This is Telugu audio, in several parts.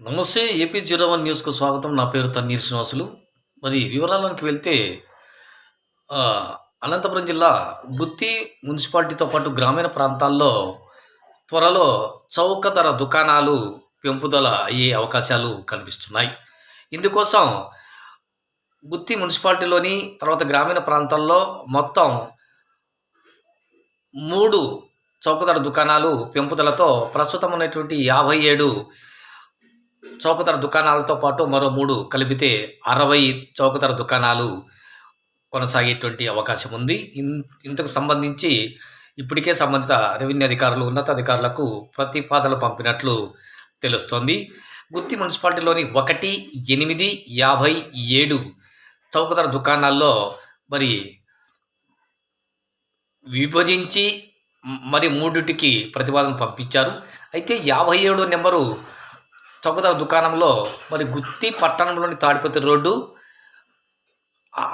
నమస్తే ఏపీ జీరో వన్ న్యూస్కు స్వాగతం. నా పేరు తన్నీర్ శ్రీనివాసులు. మరి వివరాలకు వెళ్తే అనంతపురం జిల్లా గుత్తి మున్సిపాలిటీతో పాటు గ్రామీణ ప్రాంతాల్లో త్వరలో చౌక ధర దుకాణాలు పెంపుదల అయ్యే అవకాశాలు కనిపిస్తున్నాయి. ఇందుకోసం గుత్తి మున్సిపాలిటీలోని తర్వాత గ్రామీణ ప్రాంతాల్లో మొత్తం మూడు చౌకధర దుకాణాలు పెంపుదలతో ప్రస్తుతం ఉన్నటువంటి యాభై ఏడు చౌకధర దుకాణాలతో పాటు మరో మూడు కలిపితే అరవై చౌకధర దుకాణాలు కొనసాగేటువంటి అవకాశం ఉంది. ఇన్- ఇంతకు సంబంధించి ఇప్పటికే సంబంధిత రెవెన్యూ అధికారులు ఉన్నతాధికారులకు ప్రతిపాదనలు పంపినట్లు తెలుస్తోంది. గుత్తి మున్సిపాలిటీలోని ఒకటి ఎనిమిది యాభై ఏడు చౌకధర దుకాణాల్లో మరి విభజించి మరి మూడిటికి ప్రతిపాదన పంపించారు. అయితే యాభై ఏడు నెంబరు చౌకధర దుకాణంలో మరి గుత్తి పట్టణంలోని తాడిపత్రి రోడ్డు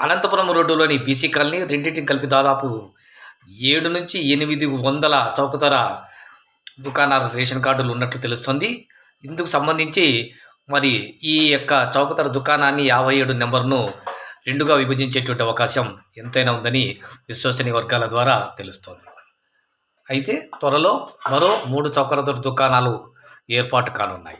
అనంతపురం రోడ్డులోని బీసీ కాలనీ రెండింటిని కలిపి దాదాపు ఏడు నుంచి ఎనిమిది వందల చౌకధర దుకాణాల రేషన్ కార్డులు ఉన్నట్లు తెలుస్తుంది. ఇందుకు సంబంధించి మరి ఈ యొక్క చౌకధర దుకాణాన్ని యాభై ఏడు నెంబర్ను రెండుగా విభజించేటువంటి అవకాశం ఎంతైనా ఉందని విశ్వసనీయ వర్గాల ద్వారా తెలుస్తోంది. అయితే త్వరలో మరో మూడు చౌకధర దుకాణాలు ఏర్పాటు కానున్నాయి.